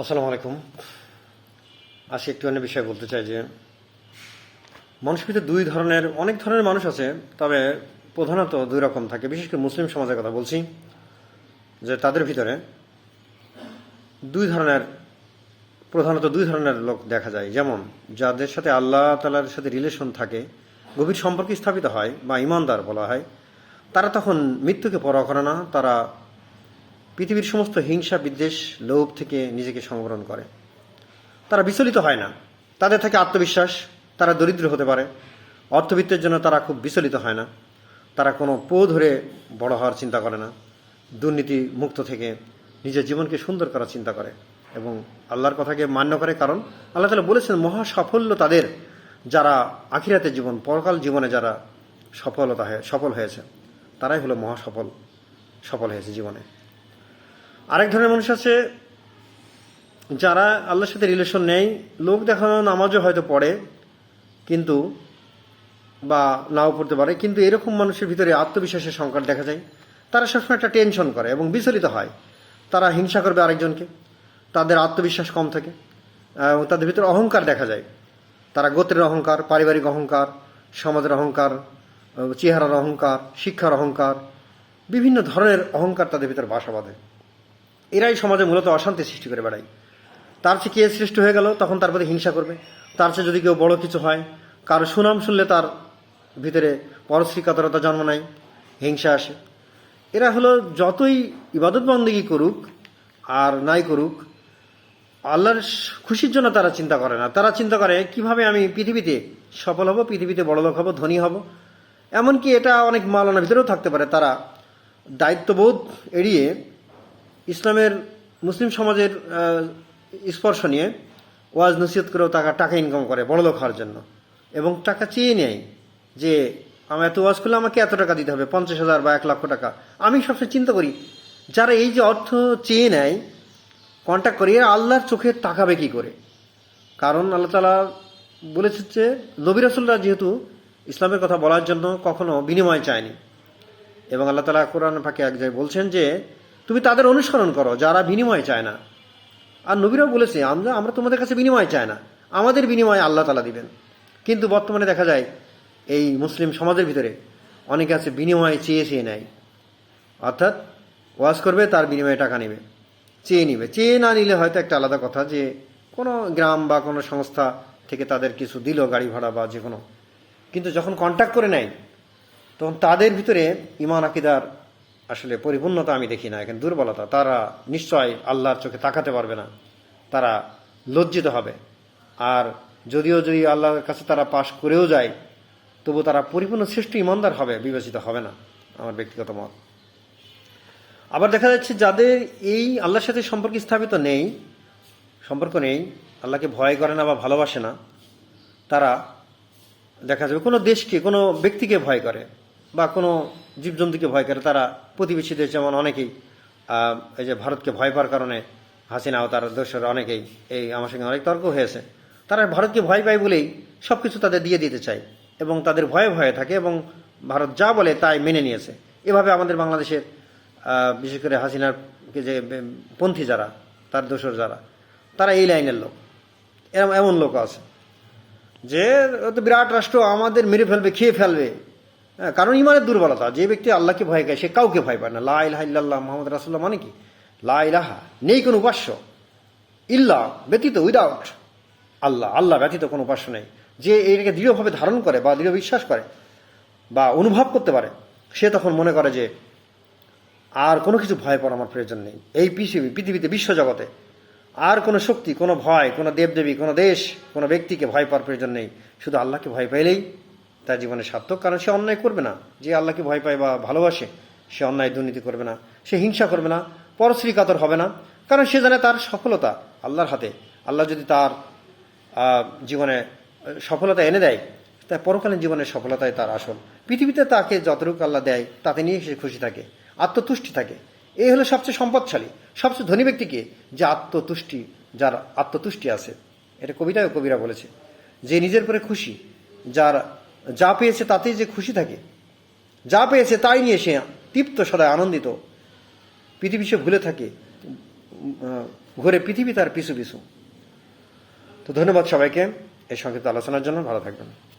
আসসালামু আলাইকুম। আজকে একটু অন্য বিষয়ে বলতে চাই যে, মানুষের ভিতরে দুই ধরনের, অনেক ধরনের মানুষ আছে, তবে প্রধানত দুই রকম থাকে। বিশেষ করে মুসলিম সমাজের কথা বলছি, যে তাদের ভিতরে দুই ধরনের, প্রধানত দুই ধরনের লোক দেখা যায়। যেমন, যাদের সাথে আল্লাহ তালার সাথে রিলেশন থাকে, গভীর সম্পর্ক স্থাপিত হয় বা ইমানদার বলা হয়, তারা তখন মৃত্যুকে পরোয়া করে না, তারা পৃথিবীর সমস্ত হিংসা, বিদ্বেষ, লোভ থেকে নিজেকে সংবরণ করে। তারা বিচলিত হয় না। তাদের থেকে আত্মবিশ্বাস, তারা দরিদ্র হতে পারে। অর্থবিত্তের জন্য তারা খুব বিচলিত হয় না। তারা কোনো পো ধরে বড় হওয়ার চিন্তা করে না। দুর্নীতি মুক্ত থেকে নিজের জীবনকে সুন্দর করার চিন্তা করে এবং আল্লাহর কথাকে মান্য করে কারণ আল্লাহ তালা বলেছেন মহা সাফল্য তাদের যারা আখিরাতে জীবন, পরকাল জীবনে যারা সফলতা সফল হয়েছে, তারাই হলো মহা সফল সফল হয়েছে জীবনে। আরেক ধরনের মানুষ আছে যারা আল্লাহর সাথে রিলেশন নেই, লোক দেখানো নামাজও হয়তো পড়ে, কিন্তু বা নাও পড়তে পারে, কিন্তু এরকম মানুষের ভিতরে আত্মবিশ্বাসের সংকট দেখা যায়। তারা সবসময় একটা টেনশন করে এবং বিচলিত হয়। তারা হিংসা করবে আরেকজনকে, তাদের আত্মবিশ্বাস কম থাকে এবং তাদের ভিতরে অহংকার দেখা যায়। তারা গোত্রের অহংকার, পারিবারিক অহংকার, সমাজের অহংকার, চেহারার অহংকার, শিক্ষার অহংকার, বিভিন্ন ধরনের অহংকার তাদের ভিতরে বাসা বাঁধে। এরাই সমাজে মূলত অশান্তি সৃষ্টি করে বেড়ায়। তার চেয়ে কে শ্রেষ্ঠ হয়ে গেল, তখন তার প্রতি হিংসা করবে। তার চেয়ে যদি কেউ বড় কিছু হয়, কারও সুনাম শুনলে তার ভিতরে পরশ্রীকাতরতা জন্ম নেয়, হিংসা আসে। এরা হলো যতই ইবাদত বন্দিগি করুক আর নাই করুক, আল্লাহর খুশির জন্য তারা চিন্তা করে না। তারা চিন্তা করে, কীভাবে আমি পৃথিবীতে সফল হব, পৃথিবীতে বড় লোক হব, ধনী হব? এমনকি এটা অনেক মালানার ভিতরেও থাকতে পারে। তারা দায়িত্ববোধ এড়িয়ে ইসলামের মুসলিম সমাজের স্পর্শ নিয়ে ওয়াজ নসিহত করেও টাকা টাকা ইনকাম করে বড় লোক হওয়ার জন্য। এবং টাকা চেয়ে নেয় যে, আমি এত ওয়াজ করলে আমাকে এত টাকা দিতে হবে, পঞ্চাশ হাজার বা এক লক্ষ টাকা। আমি সবসময় চিন্তা করি, যারা এই যে অর্থ চেয়ে নেয় কন্ট্যাক্ট করে আল্লাহর চোখে তাকাবে কি করে। কারণ আল্লাহ তালা বলেছে যে, নবী যেহেতু ইসলামের কথা বলার জন্য কখনো বিনিময় চায়নি। এবং আল্লাহ তালা কোরআন ফাঁকে এক জায়গায় বলছেন যে তুমি তাদের অনুসরণ করো, যারা বিনিময় চায় না। আর নবীরাও বলেছে, আমরা আমরা তোমাদের কাছে বিনিময় চাই না। আমাদের বিনিময় আল্লাহ তালা দিবেন। কিন্তু বর্তমানে দেখা যায়, এই মুসলিম সমাজের ভিতরে অনেকে আছে বিনিময় চেয়ে চেয়ে নেয়। অর্থাৎ ওয়াজ করবে, তার বিনিময়ে টাকা নেবে। চেয়ে নিবে। চেয়ে না নিলে হয়তো একটা আলাদা কথা যে, কোনো গ্রাম বা কোনো সংস্থা থেকে তাদের কিছু দিল, গাড়ি ভাড়া বা যে কোনো। কিন্তু যখন কন্ট্যাক্ট করে নেয়, তখন তাদের ভিতরে ইমান, আকিদার আসলে পরিপূর্ণতা আমি দেখি না, এখানে দুর্বলতা। তারা নিশ্চয় আল্লাহর চোখে তাকাতে পারবে না, তারা লজ্জিত হবে। আর যদিও যদি আল্লাহর কাছে তারা পাশ করেও যায়, তবু তারা পরিপূর্ণ শ্রেষ্ঠ ইমানদার হবে, বিবেচিত হবে না, আমার ব্যক্তিগত মত। আবার দেখা যাচ্ছে যাদের এই আল্লাহর সাথে সম্পর্ক স্থাপিত নেই, সম্পর্ক নেই, আল্লাহকে ভয় করে না বা ভালোবাসে না, তারা দেখা যাবে কোনো দেশকে, কোনো ব্যক্তিকে ভয় করে। বা কোনো জীবজন্তুকে ভয় করে, তারা প্রতিবেশী দেশ যেমন অনেকেই এই যে ভারতকে ভয় পাওয়ার কারণে হাসিনা ও তার দেশের অনেকেই এই আমার সঙ্গে অনেক তর্ক হয়েছে। তারা ভারতকে ভয় পায় বলেই সব কিছু তাদের দিয়ে দিতে চায় এবং তাদের ভয়ে ভয়ে থাকে এবং ভারত যা বলে তাই মেনে নিয়েছে। এভাবে আমাদের বাংলাদেশের বিশেষ করে হাসিনার যে পন্থী যারা, তার দোসর যারা, তারা এই লাইনের লোক। এরম এমন লোক আছে যে বিরাট রাষ্ট্র, আমাদের মেরে ফেলবে, খেয়ে ফেলবে। কারণ ইমানের দুর্বলতা, যে ব্যক্তি আল্লাহকে ভয় খায়, সে কাউকে ভয় পায় না। লা ইল্লাল্লাহ মোহাম্মদ রাসুল্লাহ মানে কি? লা ইলাহা, নেই কোনো উপাস্য। ইল্লা, ব্যতীত উইদাউট আল্লাহ। আল্লাহ ব্যতীত কোনো উপাস্য নেই। যে এটাকে দৃঢ়ভাবে ধারণ করে বা দৃঢ় বিশ্বাস করে বা অনুভব করতে পারে, সে তখন মনে করে যে আর কোনো কিছু ভয় পাওয়ার আমার প্রয়োজন নেই। এই পৃথিবী, পৃথিবীতে, বিশ্বজগতে আর কোনো শক্তি, কোনো ভয়, কোনো দেবদেবী, কোনো দেশ, কোনো ব্যক্তিকে ভয় পাওয়ার প্রয়োজন নেই। শুধু আল্লাহকে ভয় পাইলেই তার জীবনে সার্থক, কারণ সে অন্যায় করবে না। যে আল্লাহকে ভয় পায় বা ভালোবাসে, সে অন্যায় দুর্নীতি করবে না, সে হিংসা করবে না, পরশ্রী কাতর হবে না। কারণ সে জানে তার সফলতা আল্লাহর হাতে। আল্লাহ যদি তার জীবনে সফলতা এনে দেয় তাই পরকালীন জীবনের সফলতাই তার আসল। পৃথিবীতে তাকে যতটুকু আল্লাহ দেয় তাতে নিয়ে সে খুশি থাকে, আত্মতুষ্টি থাকে। এই হলো সবচেয়ে সম্পদশালী, সবচেয়ে ধনী ব্যক্তিকে যে আত্মতুষ্টি, যার আত্মতুষ্টি আছে। এটা কবিতায় কবিরা বলেছে, যে নিজের পরে খুশি, যার যা পেয়েছে তাতেই যে খুশি থাকে। যা পেয়েছে তাই নিয়ে সে তৃপ্ত, সদায় আনন্দিত। পৃথিবী সে ভুলে থাকে। ঘুরে পৃথিবী তার পিছু পিছু। তো ধন্যবাদ সবাইকে। এই সংক্ষিপ্ত আলোচনার জন্য ভালো থাকবেন।